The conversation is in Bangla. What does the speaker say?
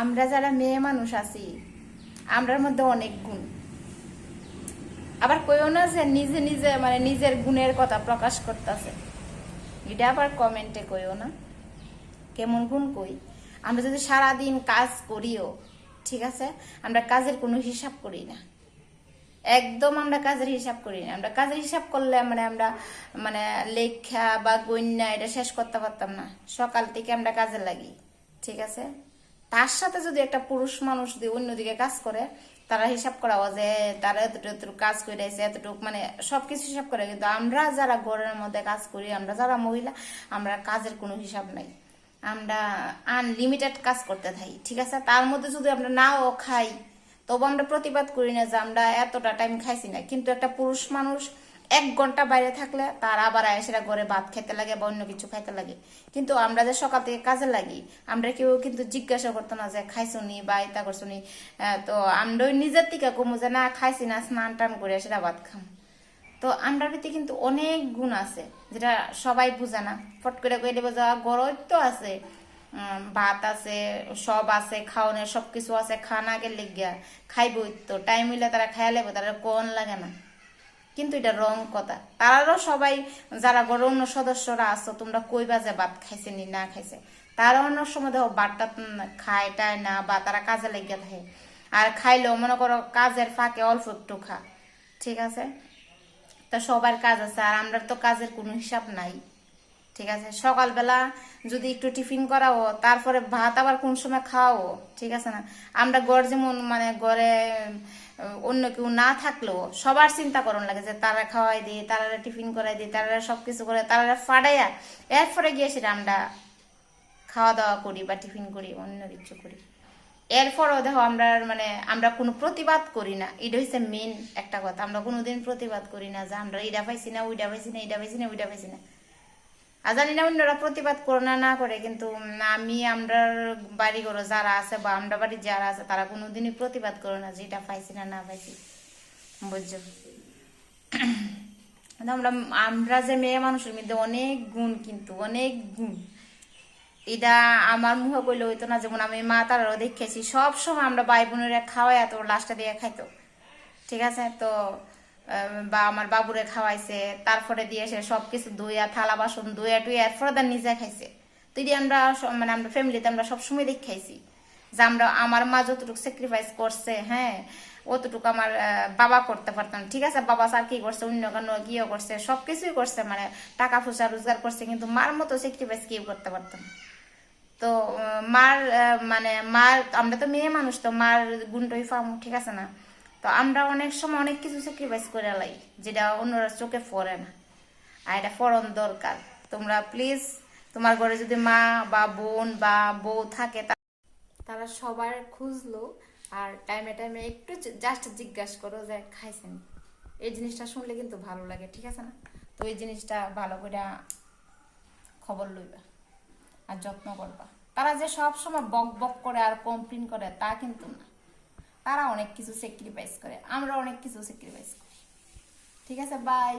আমরা যারা মেয়ে মানুষ আছি, আমরার মধ্যে অনেক গুণ। আবার কইও না যে নিজে নিজে মানে নিজের গুণের কথা প্রকাশ করতেছে। এটা আবার কমেন্টে কইও না। কেমন গুণ কই? আমরা যদি সারাদিন কাজ করিও, ঠিক আছে? আমরা কাজের কোনো হিসাব করি না। একদম আমরা কাজের হিসাব করি না। আমরা কাজের হিসাব করলে মানে আমরা মানে লেখা বা গণ্যা এটা শেষ করতে পারতাম না। সকাল থেকে আমরা কাজে লাগি, ঠিক আছে? তার সাথে যদি একটা পুরুষ মানুষ যদি অন্যদিকে কাজ করে, তারা হিসাব করা যে তারা এতটুকু এতটুকু কাজ করে এসে এতটুকু মানে সবকিছু হিসাব করে। কিন্তু আমরা যারা ঘরের মধ্যে কাজ করি, আমরা যারা মহিলা, আমরা কাজের কোনো হিসাব নাই। আমরা আনলিমিটেড কাজ করতে থাকি, ঠিক আছে? তার মধ্যে যদি আমরা নাও খাই, তবু আমরা প্রতিবাদ করি না যে আমরা এতটা টাইম খাইছি না। কিন্তু একটা পুরুষ মানুষ এক ঘণ্টা বাইরে থাকলে তার আবার সেটা ঘরে ভাত খেতে লাগে বা অন্য কিছু খাইতে লাগে। কিন্তু আমরা যে সকাল থেকে কাজে লাগি, আমরা কেউ কিন্তু জিজ্ঞাসা করতো না যে, খাইছো নি বা এটা করছ নি? তো আমরা ওই নিজের থেকে কমু যে, না, খাইছি না, স্নান টান করে সেটা ভাত খাম। তো আমরার ভিতরে কিন্তু অনেক গুণ আছে, যেটা সবাই বুঝে না। ফট করে কই দেবো যা গরজ তো আছে। ভাত আছে, সব আছে, খাওয়ানোর সব কিছু আছে, খানা গেলে গিয়া খাইবই তো। টাইম হইলে তারা খাইয়া লেবো তারা কোন লাগে না। কিন্তু এটা রং কথা। তারারও সবাই, যারা গরম অন্য সদস্যরা আছো, তোমরা কইবা যে ভাত খাইছে নি, না খাইছে? তারা অন্য সময় দেখো ভাতটা খায়, টায় না, বা তারা কাজে লেগে থাকে। আর খাইলেও মনে করো কাজের ফাঁকে অল্প একটু খা। ঠিক আছে? তা সবার কাজ আছে, আর আমরা তো কাজের কোনো হিসাব নাই। ঠিক আছে? সকালবেলা যদি একটু টিফিন করাও, তারপরে ভাত আবার কোন সময় খাওয়াও, ঠিক আছে না? আমরা গড় যেমন মানে গড়ে অন্য কেউ না থাকলেও সবার চিন্তা করণ লাগে যে তারা খাওয়াই দিই তারা টিফিন করাই দিই তারা সবকিছু করে তারা ফাটাইয়া এরপরে গিয়ে সেটা আমরা খাওয়া দাওয়া করি বা টিফিন করি, অন্য কিছু করি। এরপরও দেখো আমরা মানে আমরা কোনো প্রতিবাদ করি না। এটা হচ্ছে মেন একটা কথা। আমরা কোনোদিন প্রতিবাদ করি না যে আমরা এটা পাইছি না ওইটা পাইছি না এটা পাইছি না ওইটা পাইছি না। আর জানি না অন্যরা প্রতিবাদ করে না না করে, কিন্তু আমি আমরা বাড়ি ঘরে যারা আছে বা আমরা বাড়ি যারা আছে, তারা কোনোদিনই প্রতিবাদ করে না যে এটা পাইছি না না পাইছি। বুঝছ? আমরা আমরা যে মেয়ে মানুষের মধ্যে অনেক গুণ কিন্তু, অনেক গুণ। এটা আমার মুখে কইলে হইতো না, যেমন আমি মা তারারও দেখেছি সব সময় আমরা ভাই বোনেরা খাওয়াই এত লাস্টে দিয়ে খাইতো। ঠিক আছে? তো বা আমার বাবুরে খাওয়াইছে, তারপরে দিয়ে সে সব কিছু ধুইয়া, থালা বাসন ধুইয়া টুইয়া এরপরে তার নিজে খাইছে। তো এটি আমরা মানে আমরা ফ্যামিলিতে আমরা সবসময় দেখ খাইছি যে আমরা, আমার মা যতটুকু স্যাক্রিফাইস করছে হ্যাঁ অতটুকু আমার বাবা করতে পারতাম ঠিক আছে, বাবা স্যার কি করছে, অন্য কেন গিয়েও করছে, সবকিছুই করছে মানে টাকা পয়সা রোজগার করছে, কিন্তু মার মতো স্যাক্রিফাইস কেউ করতে পারতাম তো মার মানে মার, আমরা তো মেয়ে মানুষ, তো মার গুণটাই ফার্ম ঠিক আছে না? তো আমরা অনেক সময় অনেক কিছু স্যাক্রিফাইস করে লাই, যেটা অন্যরা চোখে পড়ে না। আর এটা ফরন দরকার। তোমরা প্লিজ তোমার ঘরে যদি মা বা বোন বা বউ থাকে তারা সবার খুঁজলো আর টাইমে টাইমে একটু জাস্ট জিজ্ঞাসা করো যে, খাইছেন? এই জিনিসটা শুনলে কিন্তু ভালো লাগে, ঠিক আছে না? তো এই জিনিসটা ভালো করে খবর লইবা আর যত্ন করবা। তারা যে সব সময় বক বক করে আর কমপ্লেন করে, তা কিন্তু না। তারা অনেক কিছু স্যাক্রিফাইস করে আমরা অনেক কিছু স্যাক্রিফাইস করি। ঠিক আছে বাই